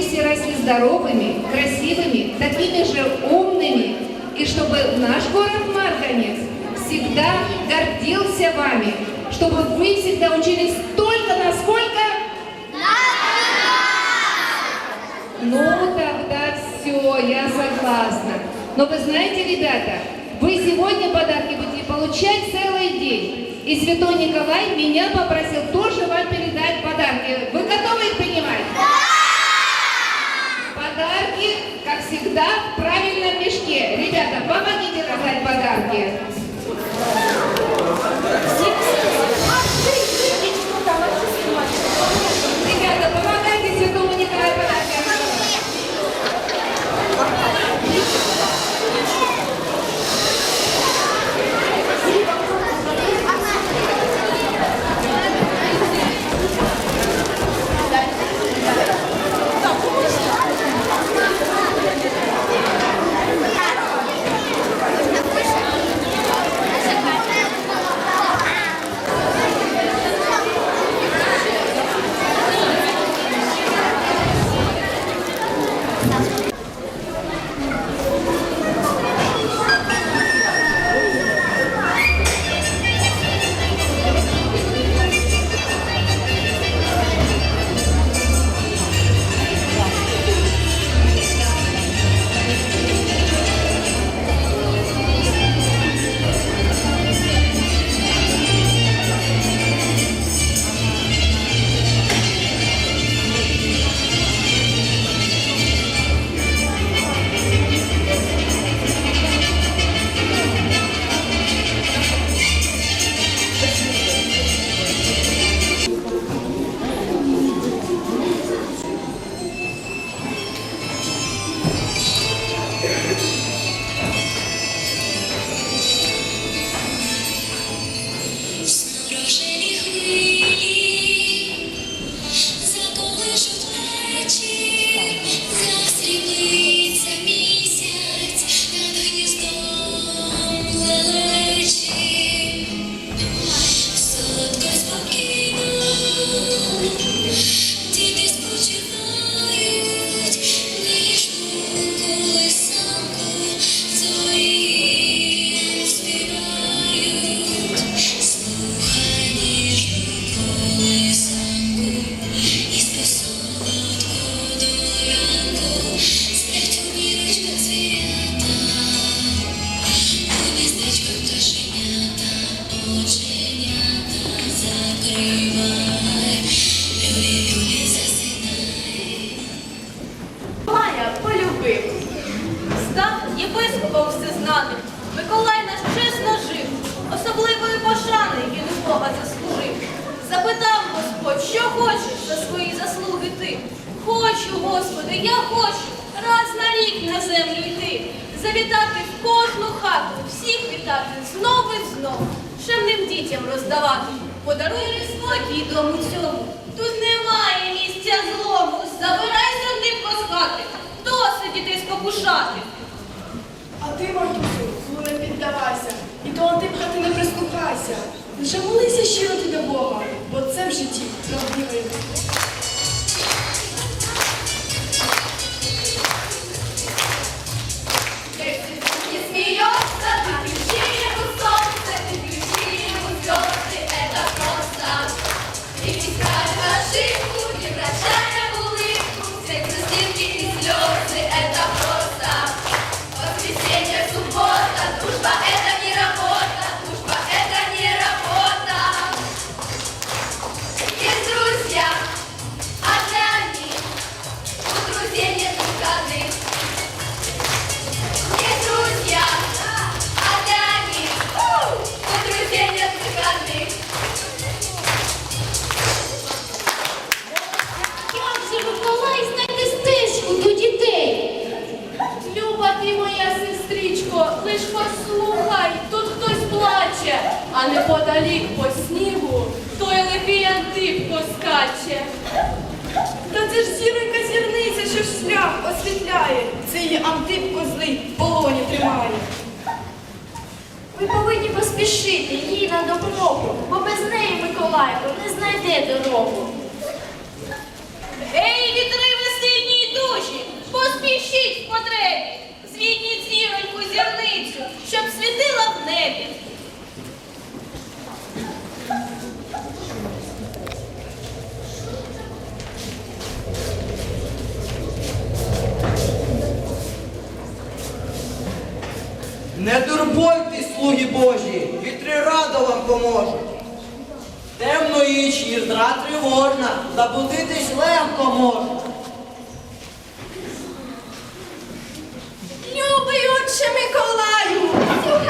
все росли здоровыми, красивыми, такими же умными, и чтобы наш город Марганец всегда гордился вами, чтобы вы всегда учились только насколько... Ну, тогда все, я согласна. Но вы знаете, ребята, вы сегодня подарки будете получать целый день. И Святой Николай меня попросил всегда, в правильном мешке. Ребята, помогите раздать подарки. Ребята, Став єпископом всезнаним. Миколай наш чесно жив. Особливої пошани він у Бога заслужив. Запитав Господь, що хочеш за свої заслуги ти? Хочу, Господи, я хочу раз на рік на землю йти. Завітати в кожну хату, всіх вітати знову і знову, шемним дітям роздавати. Подаруй спокій дому цьому. Тут немає Лише молися щиро ти до Бога, бо це в житті правдивий. Thank смеется, спішити їй на допомогу, бо без неї, Миколайко, не знайде дорогу. Ей, вітри весільній душі, поспішіть в потребі, звідніть зіроньку зірницю, щоб світила в небі. Не турбуйтесь, слуги Божі, вітри радо вам поможуть. Темно ніч їздра тривожна, забудитись легко можна. Любий отче Миколаю, цю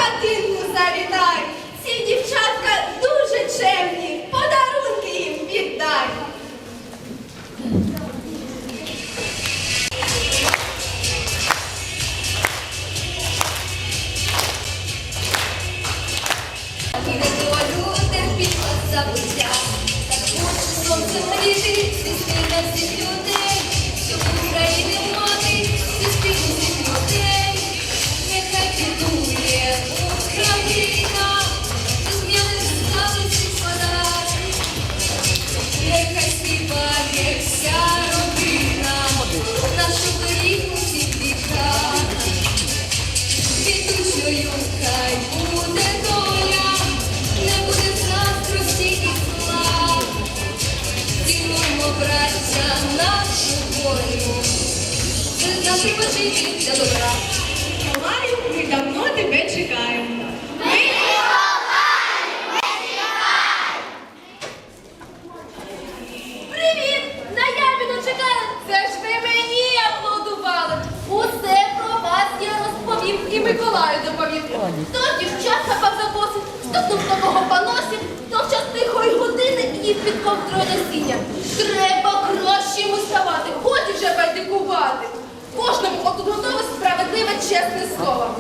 чесне слово.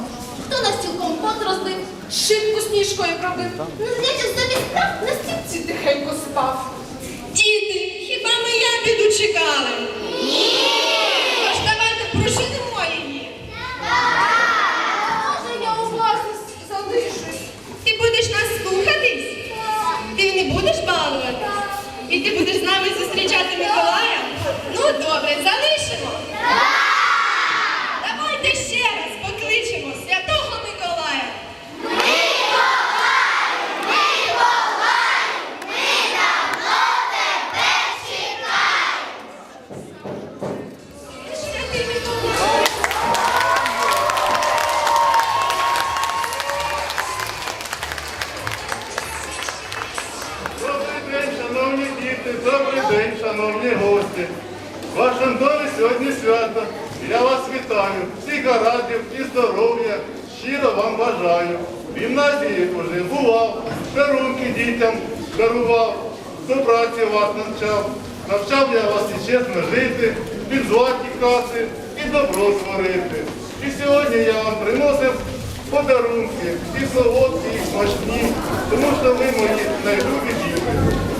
Хто на стіл компот розлив, шибку сніжкою пробив, на заняття замість прав на стільці тихенько спав. Діти, хіба ми ябіду чекали? Ні! Тож давайте проженемо її. Може, я у вас залишусь. Ти будеш нас слухатись? Ти не будеш балувати? І ти будеш з нами зустрічати Миколая? Ну, добре, залишимо. Добрий день, шановні гості. В вашому домі сьогодні свято. Я вас вітаю. Всіх гараздів і здоров'я. Щиро вам бажаю. В гімназії вже бував, дарунки дітям дарував, до праці вас навчав. Навчав я вас і чесно жити, підзвати каси і добро творити. І сьогодні я вам приносив подарунки, і солодкі, і смачні, тому що ви мої найлюбі діти.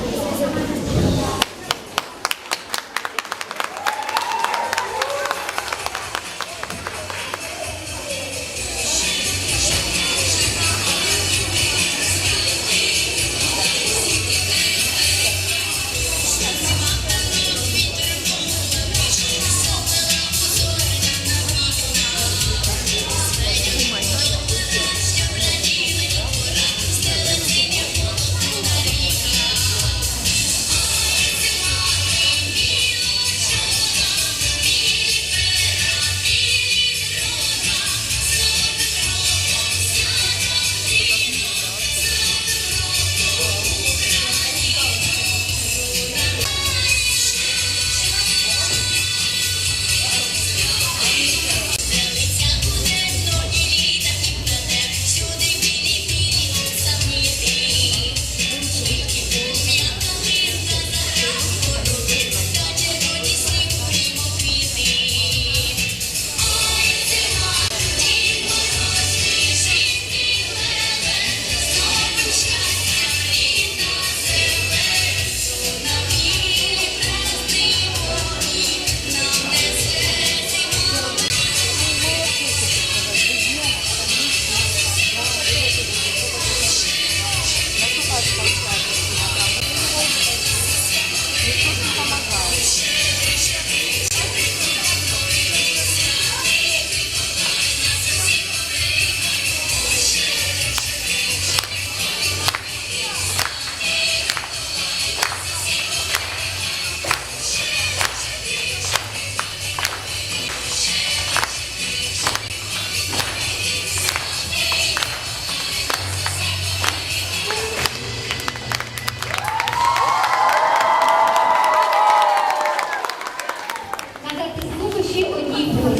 Одній канікули,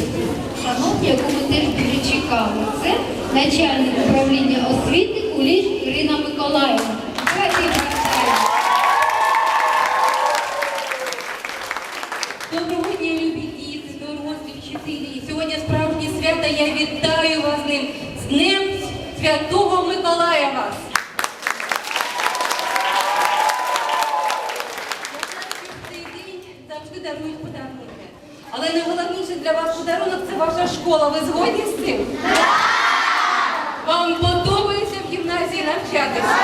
шановні, яку ми теж дуже чекали, це начальник управління освіти Куліш Ірина Миколаївна. Але найголовніше для вас подарунок це ваша школа. Ви згодні з цим? Вам подобається в гімназії навчатися?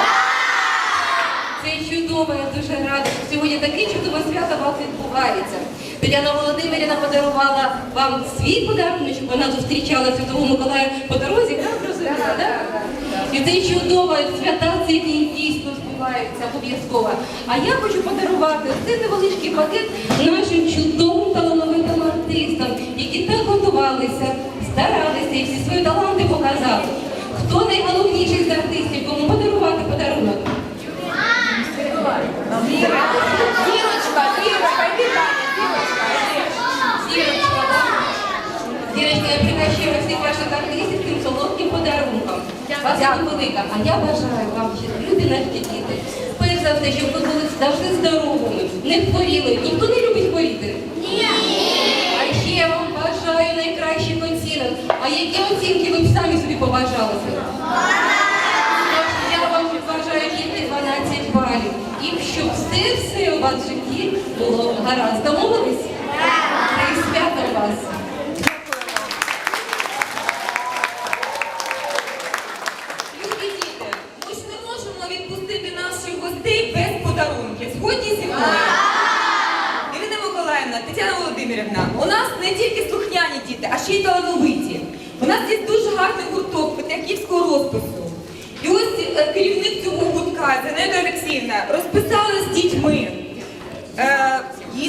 Це чудово, я дуже рада, що сьогодні таке чудове свято вас відбувається. Тетяна Володимирівна подарувала вам свій подарунок, вона зустрічала Святого Миколая по дорозі, так розумієте, так? І це чудово, свята цей день дійсно збуваються обов'язково. А я хочу подарувати цей невеличкий пакет нашим чудовим які так готувалися, старалися і всі свої таланти показали. Хто найголовніший з артистів, кому подарувати подарунок? Зірочка, так? Зірочка, я пригощаю всіх ваших артистів тим солодким подарунком. Вас велика. А я бажаю вам, що люди наші діти. Перш за все, щоб ви були завжди здоровими, не хворіли. Ніхто не любить хворіти. Ні. А ще я вам бажаю найкращих оцінок. А які оцінки ви б самі собі побажали? Я вам бажаю тільки 12 балів. І щоб все-все у вас в житті було гаразд. Домовились? Так. І свято вас. Любі діти, ми ж не можемо відпустити наших гостей без подарунків. Згодні зі мною? Ірина Миколаївна, Тетяна Володимирівна, у нас не тільки слухняні діти, а ще й талановиті. У нас є дуже гарний гурток петриківського розпису. І ось е, керівник цього гуртка, Зенеда Олексіївна, розписала з дітьми. Е,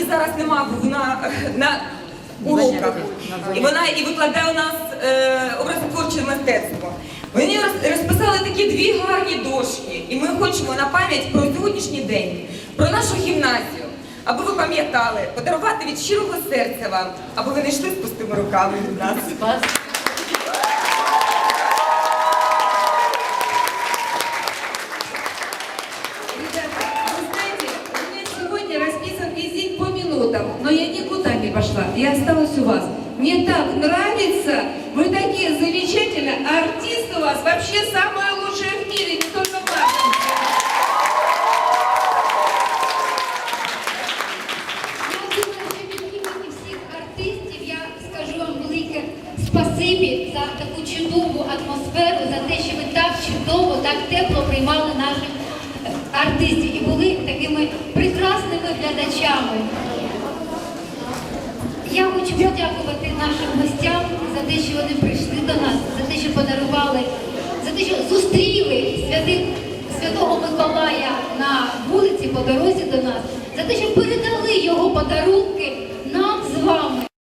зараз нема, на, на уроках. І вона і викладає у нас е, образотворче мистецтво. Вони розписали такі дві гарні дошки, і ми хочемо на пам'ять про сьогоднішній день, про нашу гімназію, аби ви пам'ятали, подарувати від щирого серця вам, аби ви не йшли з пустими руками від нас. Ребята, вы знаете, у меня сегодня расписан визит по минутам, но я никуда не пошла, я осталась у вас. Мне так нравится, вы такие замечательные, а артист у вас вообще самое лучшее в мире, не только в вашем. Велике спасибі за таку чудову атмосферу, за те, що ви так чудово, так тепло приймали наших артистів і були такими прекрасними глядачами. Я хочу подякувати нашим гостям за те, що вони прийшли до нас, за те, що подарували, за те, що зустріли святих, святого Миколая на вулиці по дорозі до нас, за те, що передали його подарунки